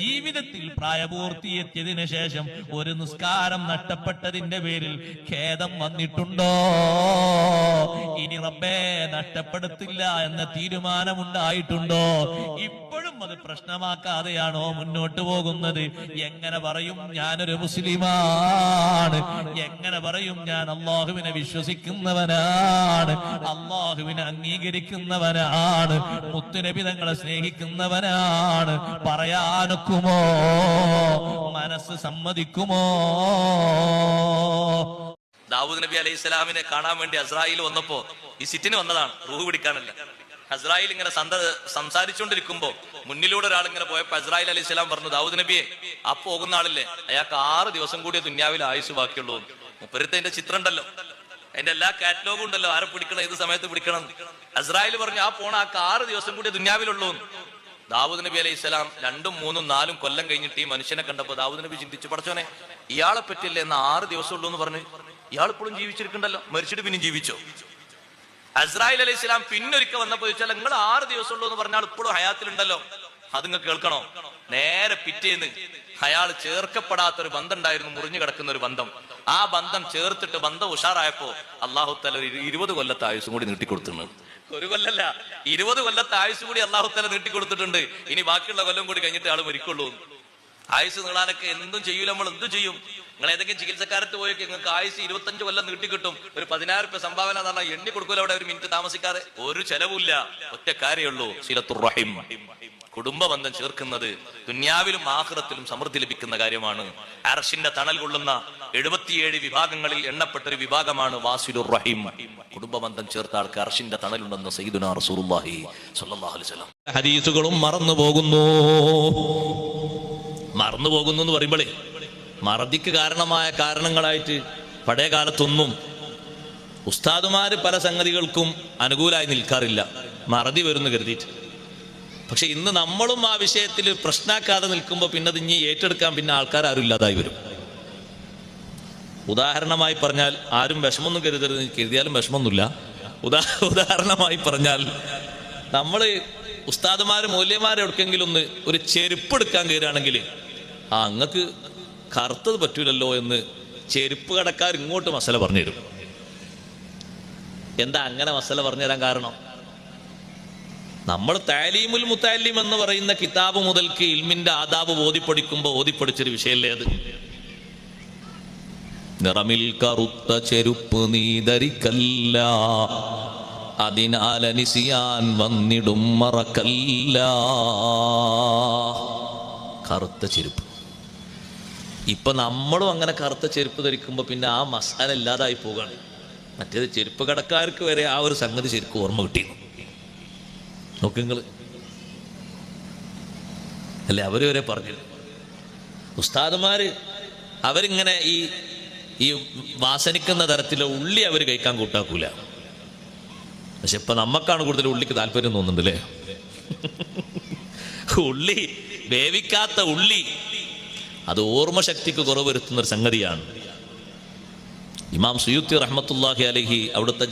ജീവിതത്തിൽ പ്രായപൂർത്തിയെത്തിയതിനു ശേഷം ഒരു നിസ്കാരം നഷ്ടപ്പെട്ടതിന്റെ പേരിൽ ഖേദം വന്നിട്ടുണ്ടോ? ഇനി റബ്ബേ നഷ്ടപ്പെടുത്തില്ല എന്ന തീരുമാനമുണ്ടായിട്ടുണ്ടോ? ഇപ്പോഴും അത് പ്രശ്നമാക്കാതെയാണോ മുന്നോട്ട് പോകുന്നത്? എങ്ങനെ പറയും ഞാനൊരു മുസ്ലിമാണ്. എങ്ങനെ പറയും ഞാൻ അള്ളാഹുവിനെ വിശ്വസിക്കുന്നവനാണ്. അള്ളാഹുവിനെ അംഗീകരിക്കുന്നവനാണ്. മുത്തുനബിതങ്ങളെ സ്നേഹിക്കുന്നവനാണ്. പറയാനൊക്കുമോ? മനസ്സ് സമ്മതിക്കുമോ? ദാവൂദ് നബി അലൈഹി സ്വലാമിനെ കാണാൻ വേണ്ടി അസ്രായിൽ വന്നപ്പോ ഈ സിറ്റിന് വന്നതാണ്. റൂഹ് പിടിക്കാനല്ല. അസ്രായിൽ ഇങ്ങനെ സംസാരിച്ചുകൊണ്ടിരിക്കുമ്പോ മുന്നിലൂടെ ഒരാൾ ഇങ്ങനെ പോയപ്പോ ഹസ്രായിൽ അലി ഇസ്ലാം പറഞ്ഞു ദാവൂദ് നബിയെ ആ പോകുന്ന ആളില്ലേ? അയാൾക്ക് ആറ് ദിവസം കൂടിയ ദുന്യാവിൽ ആയുസ് ബാക്കിയുള്ളൂ. മുപ്പരത്തെ അതിന്റെ ചിത്രം ഉണ്ടല്ലോ. അതിന്റെ എല്ലാ കാറ്റലോഗും ഉണ്ടല്ലോ. ആരെ പിടിക്കണം? ഏത് സമയത്ത് പിടിക്കണം? ഹസ്രായിൽ പറഞ്ഞു ആ പോണ ആ ആറ് ദിവസം കൂടിയ ദുന്യാവിലുള്ളൂ ദാവൂദ് നബി അലൈഹി സ്വലാം രണ്ടും മൂന്നും നാലും കൊല്ലം കഴിഞ്ഞിട്ട് ഈ മനുഷ്യനെ കണ്ടപ്പോ ദാവൂദ് നബി ചിന്തിച്ചു പഠിച്ചോനെ ഇയാളെ പറ്റില്ല എന്ന് ആറ് ദിവസം ഉള്ളൂ എന്ന് പറഞ്ഞു? ഇയാൾ ഇപ്പോഴും ജീവിച്ചിരിക്കണ്ടല്ലോ? മരിച്ചിട്ട് പിന്നെ ജീവിച്ചോ? അസ്രായിൽ അലൈഹി സ്വലാം പിന്നൊരിക്കൽ വന്നപ്പോ ചോദിച്ചാൽ നിങ്ങൾ ആറ് ദിവസം ഉള്ളൂ എന്ന് പറഞ്ഞാൽ ഇപ്പോഴും ഹയാത്തിലുണ്ടല്ലോ. അത് നിങ്ങൾ കേൾക്കണോ? നേരെ പിറ്റേന്ന് അയാൾ ചേർക്കപ്പെടാത്ത ഒരു ബന്ധം ഉണ്ടായിരുന്നു മുറിഞ്ഞു കിടക്കുന്ന ഒരു ബന്ധം. ആ ബന്ധം ചേർത്തിട്ട് ബന്ധം ഉഷാറായപ്പോ അള്ളാഹു തല ഒരു ഇരുപത് കൊല്ലത്തെ ആയുസും കൂടി നീട്ടിക്കൊടുത്തിട്ടുണ്ട്. ഒരു കൊല്ലല്ല ഇരുപത് കൊല്ലത്തെ ആയുസ് കൂടി അള്ളാഹു തല നീട്ടിക്കൊടുത്തിട്ടുണ്ട്. ഇനി ബാക്കിയുള്ള കൊല്ലം കൂടി കഴിഞ്ഞിട്ട് ആൾ മരിക്കുള്ളൂ ആയുസ് നീളാനൊക്കെ എന്തും ചെയ്യൂല നമ്മൾ എന്തും ചെയ്യും. നിങ്ങൾ ഏതെങ്കിലും ചികിത്സക്കാരത്ത് പോയൊക്കെ നിങ്ങൾക്ക് ആയുസ് ഇരുപത്തഞ്ച് കൊല്ലം നീട്ടി കിട്ടും. ഒരു പതിനായിരം രൂപ സംഭാവന എന്ന് എണ്ണി കൊടുക്കൂല അവിടെ ഒരു മിനിറ്റ് താമസിക്കാതെ. ഒരു ചെലവില്ല ഒറ്റ കാര്യമുള്ളൂ സിലത്തുർ റഹിം. കുടുംബ ബന്ധം ചേർക്കുന്നത് ദുന്യാവിലും ആഹ്റത്തിലും സമൃദ്ധി ലഭിക്കുന്ന കാര്യമാണ്. അർഷിന്റെ തണൽ കൊള്ളുന്ന എഴുപത്തിയേഴ് വിഭാഗങ്ങളിൽ എണ്ണപ്പെട്ട ഒരു വിഭാഗമാണ് വാസിലുർ റഹീം. കുടുംബ ബന്ധം ചേർത്ത ആൾക്ക് അർഷിന്റെ തണലുണ്ടെന്ന് സയ്യിദുനാ റസൂലുള്ളാഹി സ്വല്ലല്ലാഹു അലൈഹി വസല്ലം. ഹദീസുകളും മറന്നു പോകുന്നു മറന്നു പോകുന്നു എന്ന് പറയുമ്പോഴേ മറതിക്ക് കാരണമായ കാരണങ്ങളായിട്ട് പഴയ കാലത്തൊന്നും ഉസ്താദുമാര് പല സംഗതികൾക്കും അനുകൂലമായി നിൽക്കാറില്ല. മറതി വരുന്നു കരുതിയിട്ട്. പക്ഷെ ഇന്ന് നമ്മളും ആ വിഷയത്തിൽ പ്രശ്നാക്കാതെ നിൽക്കുമ്പോൾ പിന്നെ അത് ഇനി ഏറ്റെടുക്കാൻ പിന്നെ ആൾക്കാർ ആരും ഇല്ലാതായി വരും. ഉദാഹരണമായി പറഞ്ഞാൽ ആരും വിഷമൊന്നും കരുതരുത് കരുതിയാലും വിഷമമൊന്നുമില്ല ഉദാ ഉദാഹരണമായി പറഞ്ഞാൽ നമ്മൾ ഉസ്താദുമാരും മൂല്യമാരെ എവിടെക്കെങ്കിലും ഒന്ന് ഒരു ചെരുപ്പ് എടുക്കാൻ കയറുകയാണെങ്കിൽ ആ അങ്ങക്ക് കറുത്തത് പറ്റൂലല്ലോ എന്ന് ചെരുപ്പ് കടക്കാർ ഇങ്ങോട്ട് മസല പറഞ്ഞു തരും എന്താ അങ്ങനെ മസല പറഞ്ഞു തരാൻ കാരണം? നമ്മൾ താലീമുൽ മുത്താലിം എന്ന് പറയുന്ന കിതാബ് മുതൽക്ക് ഇൽമിന്റെ ആദാബ് ഓതിപ്പടിക്കുമ്പോൾ ഓതിപ്പടിച്ചൊരു വിഷയമല്ലേ അത്? നിറമിൽ കറുത്ത ചെരുപ്പ് നീ ധരിക്കല്ല. അതിനാലനിസിയാൻ വന്നിടും മറക്കല്ല. കറുത്ത ചെരുപ്പ്. ഇപ്പൊ നമ്മളും അങ്ങനെ കറുത്ത ചെരുപ്പ് ധരിക്കുമ്പോൾ പിന്നെ ആ മസാല ഇല്ലാതായി പോവുകയാണ്. മറ്റേത് ചെരുപ്പ് കടക്കാർക്ക് വരെ ആ ഒരു സംഗതി ശരിക്കും ഓർമ്മ കിട്ടിയിരുന്നു. നോക്ക് നിങ്ങൾ അല്ലെ? അവർ വരെ പറഞ്ഞു ഉസ്താദുമാര് അവരിങ്ങനെ ഈ ഈ വാസനിക്കുന്ന തരത്തിലെ ഉള്ളി അവർ കഴിക്കാൻ കൂട്ടാക്കൂല. പക്ഷെ ഇപ്പൊ നമ്മക്കാണ് കൂടുതൽ ഉള്ളിക്ക് താല്പര്യം തോന്നുന്നുണ്ട് അല്ലേ ഉള്ളി വേവിക്കാത്ത ഉള്ളി അത് ഓർമ്മശക്തിക്ക് കുറവ് വരുത്തുന്ന ഒരു സംഗതിയാണ്. ഇമാം സുയുത്തി റഹ്മത്തുല്ലാഹി അലഹി അവിടുത്തെ